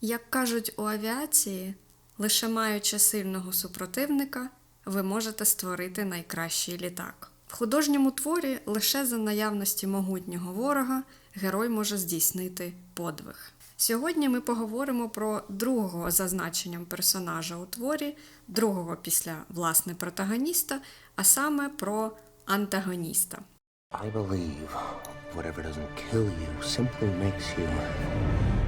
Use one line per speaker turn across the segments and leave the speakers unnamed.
Як кажуть у авіації, лише маючи сильного супротивника, ви можете створити найкращий літак. В художньому творі лише за наявності могутнього ворога герой може здійснити подвиг. Сьогодні ми поговоримо про другого за значенням персонажа у творі, другого після власне протагоніста, а саме про антагоніста.
I believe whatever doesn't kill you simply makes you.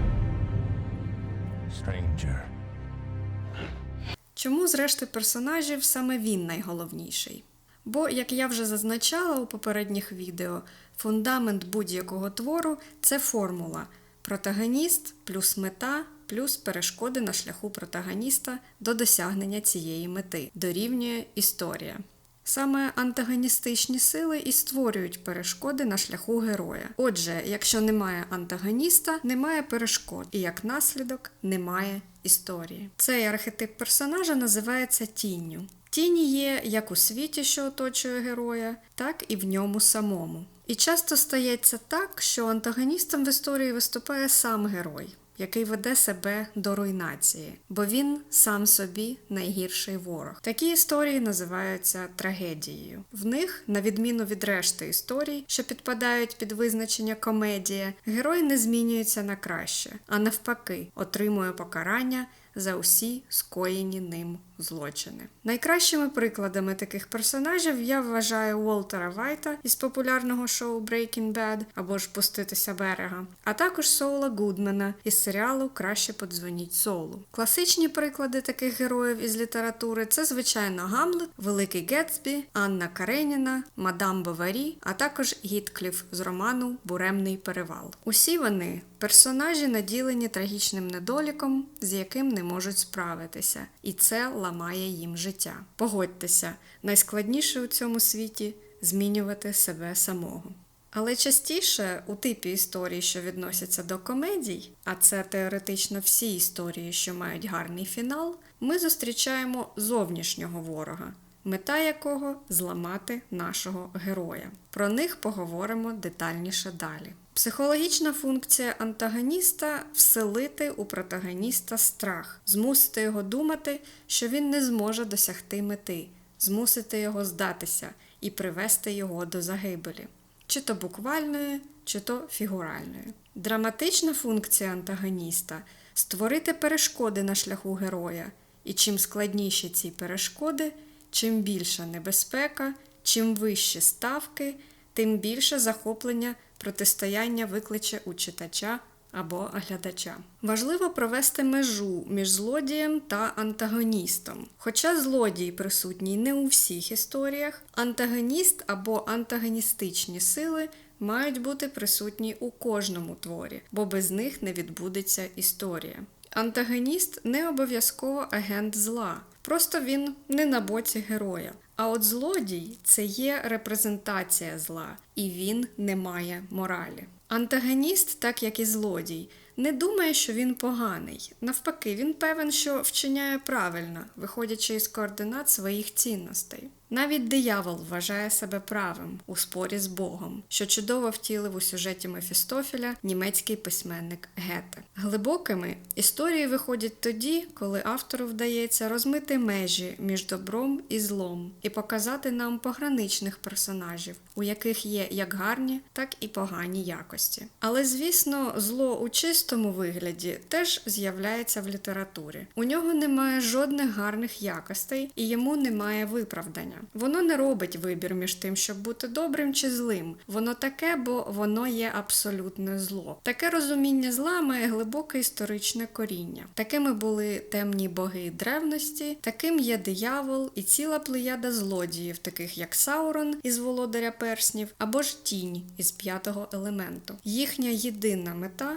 Чому з решти персонажів саме він найголовніший? Бо, як я вже зазначала у попередніх відео, фундамент будь-якого твору це формула протагоніст плюс мета плюс перешкоди на шляху протагоніста до досягнення цієї мети дорівнює історія. Саме антагоністичні сили і створюють перешкоди на шляху героя. Отже, якщо немає антагоніста, немає перешкод, і як наслідок немає історії. Цей архетип персонажа називається тінню. Тіні є як у світі, що оточує героя, так і в ньому самому. І часто стається так, що антагоністом в історії виступає сам герой, який веде себе до руйнації, бо він сам собі найгірший ворог. Такі історії називаються трагедією. В них, на відміну від решти історій, що підпадають під визначення комедія, герой не змінюється на краще, а навпаки, отримує покарання за усі скоєні ним злочини. Найкращими прикладами таких персонажів я вважаю Уолтера Вайта із популярного шоу Breaking Bad або ж Пуститися берега, а також Соула Гудмена із серіалу Краще подзвоніть Соулу. Класичні приклади таких героїв із літератури це, звичайно, Гамлет, Великий Гетсбі, Анна Кареніна, Мадам Баварі, а також Гіткліф з роману Буремний перевал. Усі вони персонажі наділені трагічним недоліком, з яким не можуть справитися, і це ламає їм життя. Погодьтеся, найскладніше у цьому світі змінювати себе самого. Але частіше у типі історій, що відносяться до комедій, а це теоретично всі історії, що мають гарний фінал, ми зустрічаємо зовнішнього ворога, мета якого зламати нашого героя. Про них поговоримо детальніше далі. Психологічна функція антагоніста вселити у протагоніста страх, змусити його думати, що він не зможе досягти мети, змусити його здатися і привести його до загибелі, чи то буквальної, чи то фігуральної. Драматична функція антагоніста створити перешкоди на шляху героя, і чим складніші ці перешкоди, чим більша небезпека, чим вищі ставки, тим більше захоплення протистояння викличе у читача або глядача. Важливо провести межу між злодієм та антагоністом. Хоча злодій присутній не у всіх історіях, антагоніст або антагоністичні сили мають бути присутні у кожному творі, бо без них не відбудеться історія. Антагоніст не обов'язково агент зла, просто він не на боці героя. А от злодій це є репрезентація зла, і він не має моралі. Антагоніст, так як і злодій, не думає, що він поганий. Навпаки, він певен, що вчиняє правильно, виходячи із координат своїх цінностей. Навіть диявол вважає себе правим у спорі з Богом, що чудово втілив у сюжеті Мефістофіля німецький письменник Гете. Глибокими історії виходять тоді, коли автору вдається розмити межі між добром і злом і показати нам пограничних персонажів, у яких є як гарні, так і погані якості. Але звісно, зло у чистому вигляді теж з'являється в літературі. У нього немає жодних гарних якостей і йому немає виправдання. Воно не робить вибір між тим, щоб бути добрим чи злим. Воно таке, бо воно є абсолютне зло. Таке розуміння зла має глибоке історичне коріння. Такими були темні боги древності, таким є диявол і ціла плеяда злодіїв, таких як Саурон із володаря перснів, або ж тінь із п'ятого елементу. Їхня єдина мета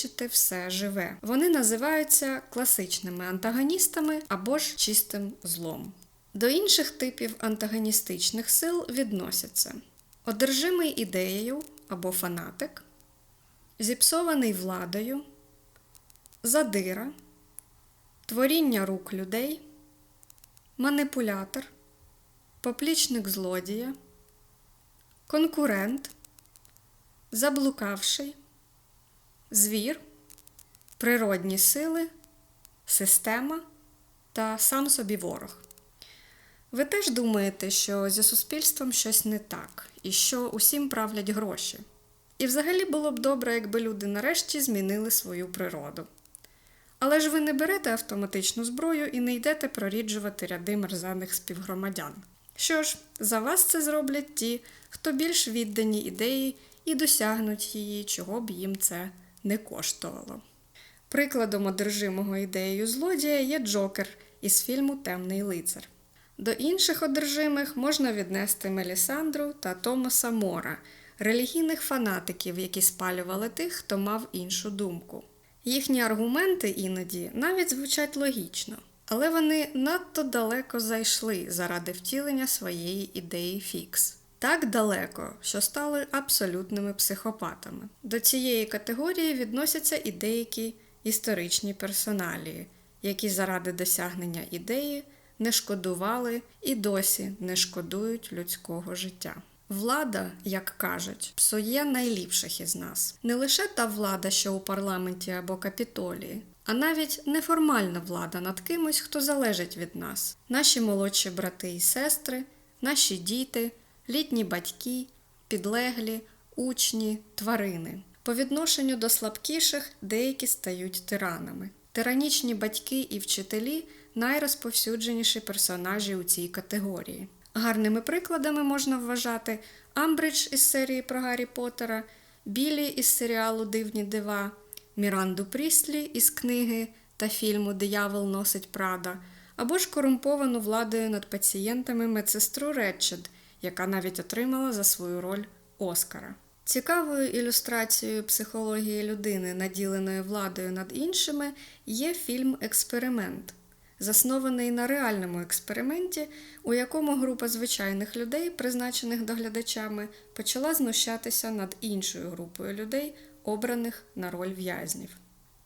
знищити все живе. Вони називаються класичними антагоністами або ж чистим злом. До інших типів антагоністичних сил відносяться одержимий ідеєю або фанатик, зіпсований владою, задира, творіння рук людей, маніпулятор, поплічник злодія, конкурент, заблукавший, звір, природні сили, система та сам собі ворог. Ви теж думаєте, що зі суспільством щось не так, і що усім правлять гроші. І взагалі було б добре, якби люди нарешті змінили свою природу. Але ж ви не берете автоматичну зброю і не йдете проріджувати ряди мерзаних співгромадян. Що ж, за вас це зроблять ті, хто більш віддані ідеї і досягнуть її, чого б їм це не коштувало. Прикладом одержимого ідеєю злодія є Джокер із фільму Темний лицар. До інших одержимих можна віднести Мелісандру та Томаса Мора, релігійних фанатиків, які спалювали тих, хто мав іншу думку. Їхні аргументи іноді навіть звучать логічно, але вони надто далеко зайшли заради втілення своєї ідеї фікс. Так далеко, що стали абсолютними психопатами. До цієї категорії відносяться і деякі історичні персоналії, які заради досягнення ідеї не шкодували і досі не шкодують людського життя. Влада, як кажуть, псує найліпших із нас. Не лише та влада, що у парламенті або капітолії, а навіть неформальна влада над кимось, хто залежить від нас. Наші молодші брати і сестри, наші діти, літні батьки, підлеглі, учні, тварини. По відношенню до слабкіших деякі стають тиранами. Тиранічні батьки і вчителі найрозповсюдженіші персонажі у цій категорії. Гарними прикладами можна вважати Амбридж із серії про Гаррі Поттера, Білі із серіалу Дивні дива, Міранду Пріслі із книги та фільму Диявол носить Прада, або ж корумповану владою над пацієнтами медсестру Ретчед, яка навіть отримала за свою роль Оскара. Цікавою ілюстрацією психології людини, наділеної владою над іншими, є фільм Експеримент, заснований на реальному експерименті, у якому група звичайних людей, призначених доглядачами, почала знущатися над іншою групою людей, обраних на роль в'язнів.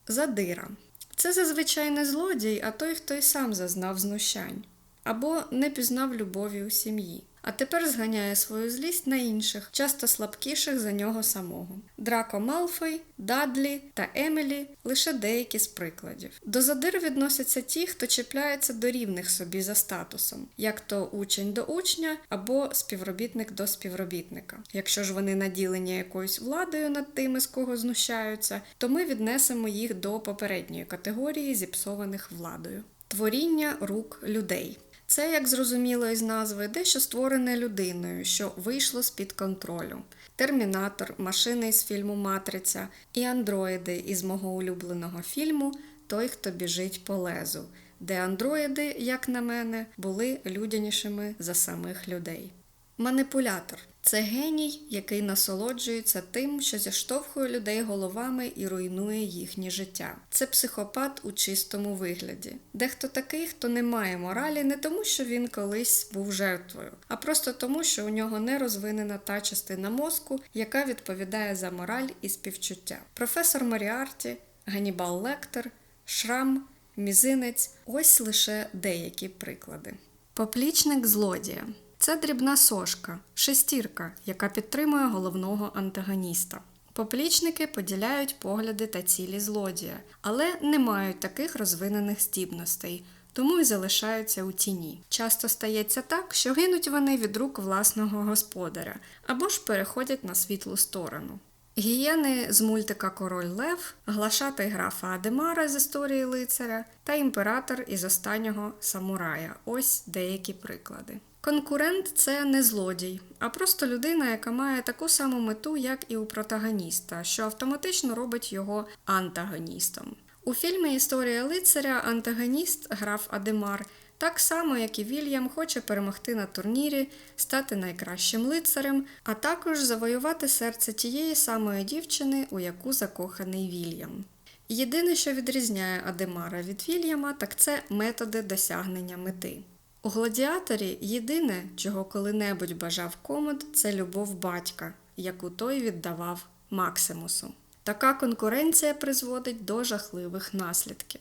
Задира це зазвичай не злодій, а той, хто й сам зазнав знущань, або не пізнав любові у сім'ї. А тепер зганяє свою злість на інших, часто слабкіших за нього самого. Драко Малфой, Дадлі та Емілі лише деякі з прикладів. До задир відносяться ті, хто чіпляється до рівних собі за статусом, як то учень до учня або співробітник до співробітника. Якщо ж вони наділені якоюсь владою над тими, з кого знущаються, то ми віднесемо їх до попередньої категорії зіпсованих владою. Творіння рук людей. Це, як зрозуміло із назви, дещо створене людиною, що вийшло з-під контролю. Термінатор, машини із фільму Матриця і андроїди із мого улюбленого фільму Той, хто біжить по лезу, де андроїди, як на мене, були людянішими за самих людей. Маніпулятор це геній, який насолоджується тим, що зіштовхує людей головами і руйнує їхнє життя. Це психопат у чистому вигляді. Дехто такий, хто не має моралі, не тому, що він колись був жертвою, а просто тому, що у нього не розвинена та частина мозку, яка відповідає за мораль і співчуття. Професор Маріарті, Ганібал Лектор, Шрам, Мізинець ось лише деякі приклади. Поплічник злодія. Це дрібна сошка, шестірка, яка підтримує головного антагоніста. Поплічники поділяють погляди та цілі злодія, але не мають таких розвинених здібностей, тому й залишаються у тіні. Часто стається так, що гинуть вони від рук власного господаря або ж переходять на світлу сторону. Гієни з мультика Король Лев, глашатий графа Адемара з історії лицаря та імператор із останнього самурая. Ось деякі приклади. Конкурент це не злодій, а просто людина, яка має таку саму мету, як і у протагоніста, що автоматично робить його антагоністом. У фільмі Історія лицаря антагоніст граф Адемар. Так само, як і Вільям, хоче перемогти на турнірі, стати найкращим лицарем, а також завоювати серце тієї самої дівчини, у яку закоханий Вільям. Єдине, що відрізняє Адемара від Вільяма, так це методи досягнення мети. У гладіаторі єдине, чого коли-небудь бажав комод, це любов батька, яку той віддавав Максимусу. Така конкуренція призводить до жахливих наслідків.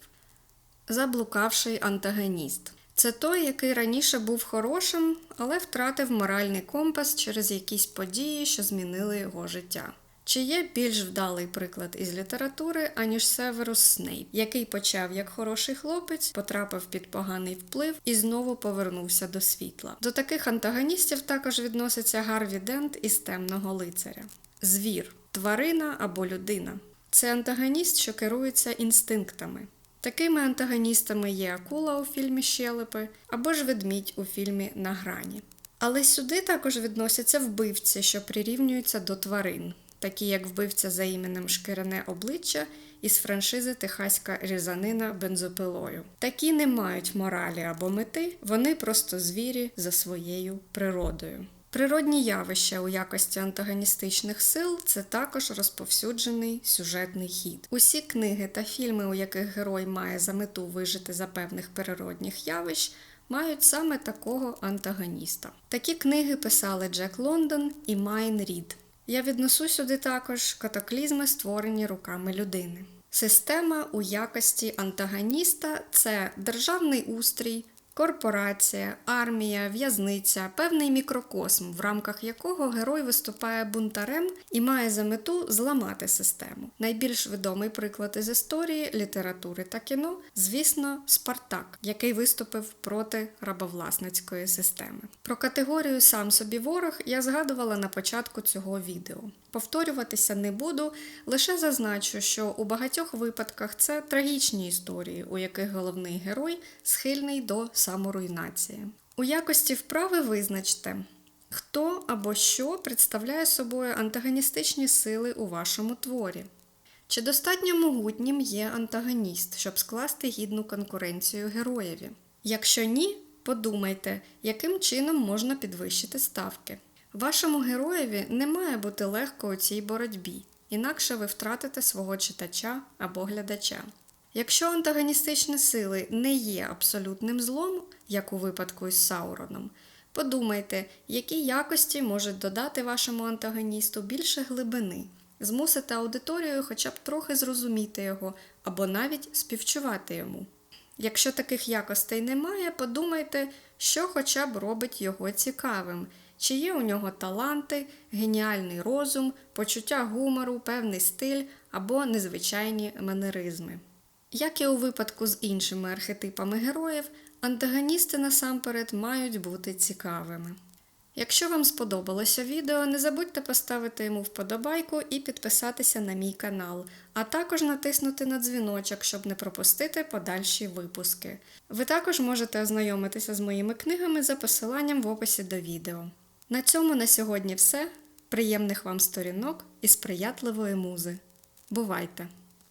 Заблукавший антагоніст. Це той, який раніше був хорошим, але втратив моральний компас через якісь події, що змінили його життя. Чи є більш вдалий приклад із літератури, аніж Северус Снейп, який почав як хороший хлопець, потрапив під поганий вплив і знову повернувся до світла. До таких антагоністів також відноситься Гарві Дент із темного лицаря. Звір, тварина або людина. Це антагоніст, що керується інстинктами. Такими антагоністами є акула у фільмі Щелепи або ж ведмідь у фільмі На грані. Але сюди також відносяться вбивці, що прирівнюються до тварин, такі як вбивця за іменем Шкирене обличчя із франшизи Техаська різанина бензопилою. Такі не мають моралі або мети, вони просто звірі за своєю природою. Природні явища у якості антагоністичних сил це також розповсюджений сюжетний хід. Усі книги та фільми, у яких герой має за мету вижити за певних природних явищ, мають саме такого антагоніста. Такі книги писали Джек Лондон і Майн Рід. Я віднесу сюди також катаклізми, створені руками людини. Система у якості антагоніста це державний устрій, корпорація, армія, в'язниця, певний мікрокосм, в рамках якого герой виступає бунтарем і має за мету зламати систему. Найбільш відомий приклад із історії, літератури та кіно, звісно, Спартак, який виступив проти рабовласницької системи. Про категорію сам собі ворог я згадувала на початку цього відео. Повторюватися не буду, лише зазначу, що у багатьох випадках це трагічні історії, у яких головний герой схильний до саморуйнації. У якості вправи визначте, хто або що представляє собою антагоністичні сили у вашому творі. Чи достатньо могутнім є антагоніст, щоб скласти гідну конкуренцію героєві? Якщо ні, подумайте, яким чином можна підвищити ставки. Вашому героєві не має бути легко у цій боротьбі, інакше ви втратите свого читача або глядача. Якщо антагоністичні сили не є абсолютним злом, як у випадку із Сауроном, подумайте, які якості можуть додати вашому антагоністу більше глибини, змусити аудиторію хоча б трохи зрозуміти його або навіть співчувати йому. Якщо таких якостей немає, подумайте, що хоча б робить його цікавим, чи є у нього таланти, геніальний розум, почуття гумору, певний стиль або незвичайні манеризми. Як і у випадку з іншими архетипами героїв, антагоністи насамперед мають бути цікавими. Якщо вам сподобалося відео, не забудьте поставити йому вподобайку і підписатися на мій канал, а також натиснути на дзвіночок, щоб не пропустити подальші випуски. Ви також можете ознайомитися з моїми книгами за посиланням в описі до відео. На цьому на сьогодні все. Приємних вам сторінок і сприятливої музи. Бувайте!